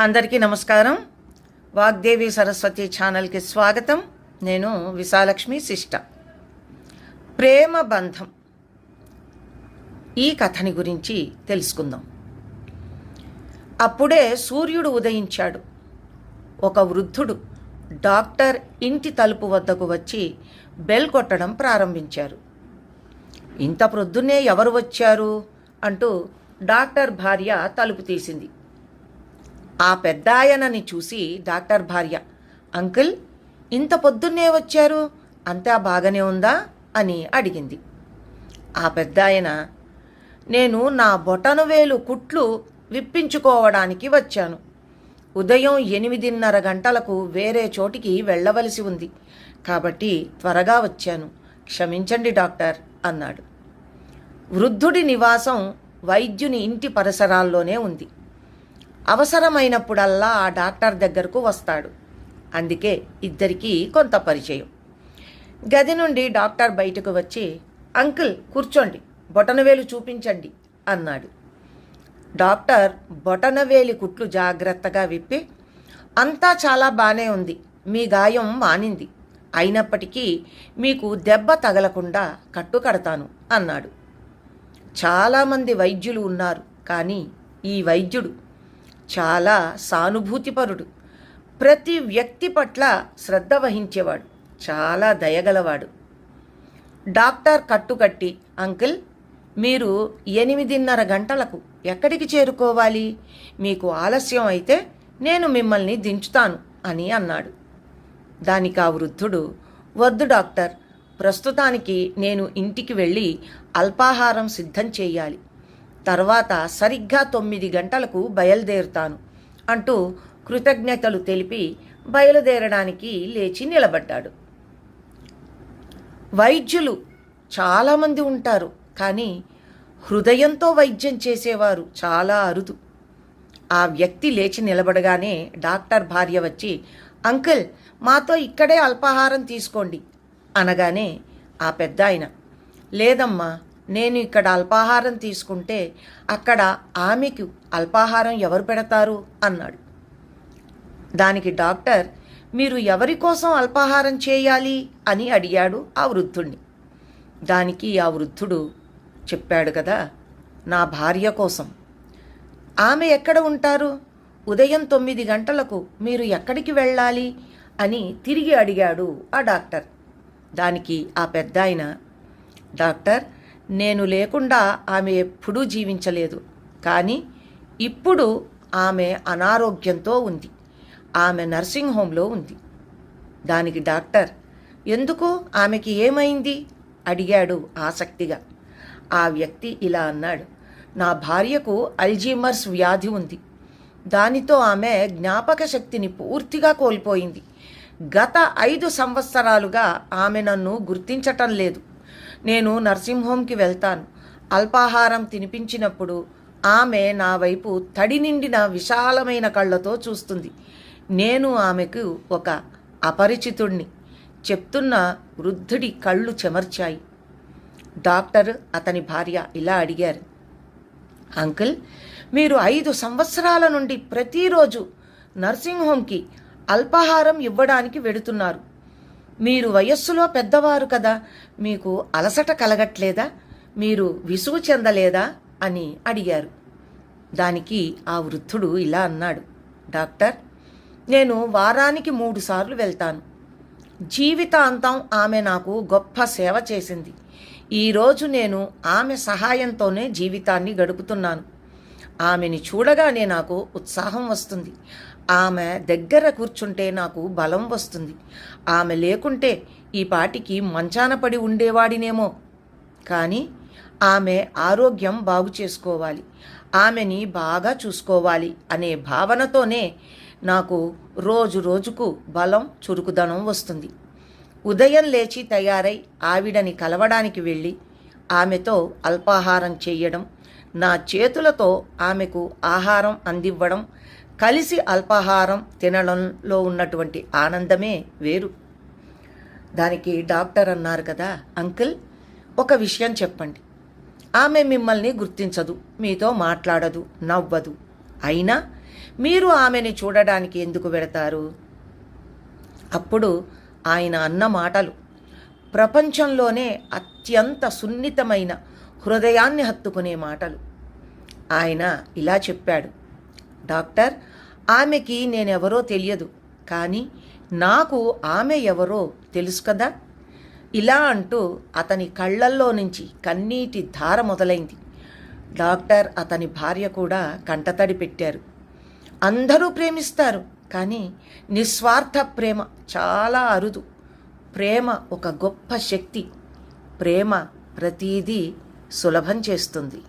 అందరికీ నమస్కారం. వాగ్దేవి సరస్వతి ఛానల్కి స్వాగతం. నేను విశాలక్ష్మి శిష్ట. ప్రేమ బంధం. ఈ కథని గురించి తెలుసుకుందాం. అప్పుడే సూర్యుడు ఉదయించాడు. ఒక వృద్ధుడు డాక్టర్ ఇంటి తలుపు వద్దకు వచ్చి బెల్ కొట్టడం ప్రారంభించారు. ఇంత ప్రొద్దున్నే ఎవరు వచ్చారు? అంటూ డాక్టర్ భార్య తలుపు తీసింది. ఆ పెద్దాయనని చూసి డాక్టర్ భార్య అంకుల్ ఇంత పొద్దున్నే వచ్చారు? అంతా బాగానే ఉందా? అని అడిగింది. ఆ పెద్దాయన నేను నా బొటనవేలు కుట్లు విప్పించుకోవడానికి వచ్చాను. ఉదయం ఎనిమిదిన్నర గంటలకు వేరే చోటికి వెళ్ళవలసి ఉంది. కాబట్టి త్వరగా వచ్చాను. క్షమించండి డాక్టర్ అన్నాడు. వృద్ధుడి నివాసం వైద్యుని ఇంటి పరిసరాల్లోనే ఉంది. అవసరమైనప్పుడల్లా ఆ డాక్టర్ దగ్గరకు వస్తాడు. అందుకే ఇద్దరికీ కొంత పరిచయం. గది నుండి డాక్టర్ బయటకు వచ్చి అంకుల్ కూర్చోండి బొటనవేలు చూపించండి అన్నాడు. డాక్టర్ బొటనవేలి కుట్లు జాగ్రత్తగా విప్పి అంతా చాలా బాగానే ఉంది మీ గాయం మానింది. అయినప్పటికీ మీకు దెబ్బ తగలకుండా కట్టు కడతాను అన్నాడు. చాలామంది వైద్యులు ఉన్నారు కానీ ఈ వైద్యుడు చాలా సానుభూతిపరుడు. ప్రతి వ్యక్తి పట్ల శ్రద్ధ వహించేవాడు. చాలా దయగలవాడు. డాక్టర్ కట్టుకట్టి అంకిల్ మీరు ఎనిమిదిన్నర గంటలకు ఎక్కడికి చేరుకోవాలి? మీకు ఆలస్యం అయితే నేను మిమ్మల్ని దించుతాను అని అన్నాడు. దానికి ఆ వృద్ధుడు వద్దు డాక్టర్ ప్రస్తుతానికి నేను ఇంటికి వెళ్ళి అల్పాహారం సిద్ధం చేయాలి. తర్వాత సరిగ్గా తొమ్మిది గంటలకు బయలుదేరుతాను అంటూ కృతజ్ఞతలు తెలిపి బయలుదేరడానికి లేచి నిలబడ్డాడు. వైద్యులు చాలామంది ఉంటారు కానీ హృదయంతో వైద్యం చేసేవారు చాలా అరుదు. ఆ వ్యక్తి లేచి నిలబడగానే డాక్టర్ భార్య వచ్చి అంకుల్ మాతో ఇక్కడే అల్పాహారం తీసుకోండి అనగానే ఆ పెద్ద ఆయన లేదమ్మా నేను ఇక్కడ అల్పాహారం తీసుకుంటే అక్కడ ఆమెకు అల్పాహారం ఎవరు పెడతారు? అన్నాడు. దానికి డాక్టర్ మీరు ఎవరి కోసం అల్పాహారం చేయాలి అని అడిగాడు ఆ వృద్ధుణ్ణి. దానికి ఆ వృద్ధుడు చెప్పాడు కదా నా భార్య కోసం. ఆమె ఎక్కడ ఉంటారు? ఉదయం తొమ్మిది గంటలకు మీరు ఎక్కడికి వెళ్ళాలి అని తిరిగి అడిగాడు ఆ డాక్టర్. దానికి ఆ పెద్ద ఆయన డాక్టర్ నేను లేకుండా ఆమె ఎప్పుడూ జీవించలేదు. కానీ ఇప్పుడు ఆమె అనారోగ్యంతో ఉంది. ఆమె నర్సింగ్ హోంలో ఉంది. దానికి డాక్టర్ ఎందుకు? ఆమెకి ఏమైంది? అడిగాడు ఆసక్తిగా. ఆ వ్యక్తి ఇలా అన్నాడు నా భార్యకు అల్జీమర్స్ వ్యాధి ఉంది. దానితో ఆమె జ్ఞాపక శక్తిని పూర్తిగా కోల్పోయింది. గత ఐదు సంవత్సరాలుగా ఆమె నన్ను గుర్తించటం లేదు. నేను నర్సింహోంకి వెళ్తాను. అల్పాహారం తినిపించినప్పుడు ఆమె నా వైపు తడి నిండిన విశాలమైన కళ్ళతో చూస్తుంది. నేను ఆమెకు ఒక అపరిచితుణ్ణి చెప్తున్న వృద్ధుడి కళ్ళు చెమర్చాయి. డాక్టర్ అతని భార్య ఇలా అడిగారు. అంకుల్ మీరు ఐదు సంవత్సరాల నుండి ప్రతిరోజు నర్సింగ్ హోమ్కి అల్పాహారం ఇవ్వడానికి వెడుతున్నారు. మీరు వయస్సులో పెద్దవారు కదా మీకు అలసట కలగట్లేదా? మీరు విసుగు చెందలేదా? అని అడిగారు. దానికి ఆ వృద్ధుడు ఇలా అన్నాడు. డాక్టర్ నేను వారానికి మూడు సార్లు వెళ్తాను. జీవితాంతం ఆమె నాకు గొప్ప సేవ చేసింది. ఈరోజు నేను ఆమె సహాయంతోనే జీవితాన్ని గడుపుతున్నాను. ఆమెని చూడగానే నాకు ఉత్సాహం వస్తుంది. ఆమె దగ్గర కూర్చుంటే నాకు బలం వస్తుంది. ఆమె లేకుంటే ఈ పాటికి మంచాన పడి ఉండేవాడినేమో. కానీ ఆమె ఆరోగ్యం బాగు చేసుకోవాలి. ఆమెని బాగా చూసుకోవాలి అనే భావనతోనే నాకు రోజు రోజుకు బలం చురుకుదనం వస్తుంది. ఉదయం లేచి తయారై ఆవిడని కలవడానికి వెళ్ళి ఆమెతో అల్పాహారం చేయడం నా చేతులతో ఆమెకు ఆహారం అందివ్వడం కలిసి అల్పాహారం తినడంలో ఉన్నటువంటి ఆనందమే వేరు. దానికి డాక్టర్ అన్నారు కదా అంకుల్ ఒక విషయం చెప్పండి. ఆమె మిమ్మల్ని గుర్తించదు మీతో మాట్లాడదు నవ్వదు. అయినా మీరు ఆమెని చూడడానికి ఎందుకు వెడతారు అప్పుడు ఆయన అన్న మాటలు ప్రపంచంలోనే అత్యంత సున్నితమైన హృదయాన్ని హత్తుకునే మాటలు. ఆయన ఇలా చెప్పాడు డాక్టర్ ఆమెకి నేనెవరో తెలియదు. కానీ నాకు ఆమె ఎవరో తెలుసు కదా? ఇలా అంటూ అతని కళ్ళల్లో నుంచి కన్నీటి ధార మొదలైంది. డాక్టర్ అతని భార్య కూడా కంటతడి పెట్టారు. అందరూ ప్రేమిస్తారు కానీ నిస్వార్థ ప్రేమ చాలా అరుదు. ప్రేమ ఒక గొప్ప శక్తి. ప్రేమ ప్రతీదీ సులభం చేస్తుంది.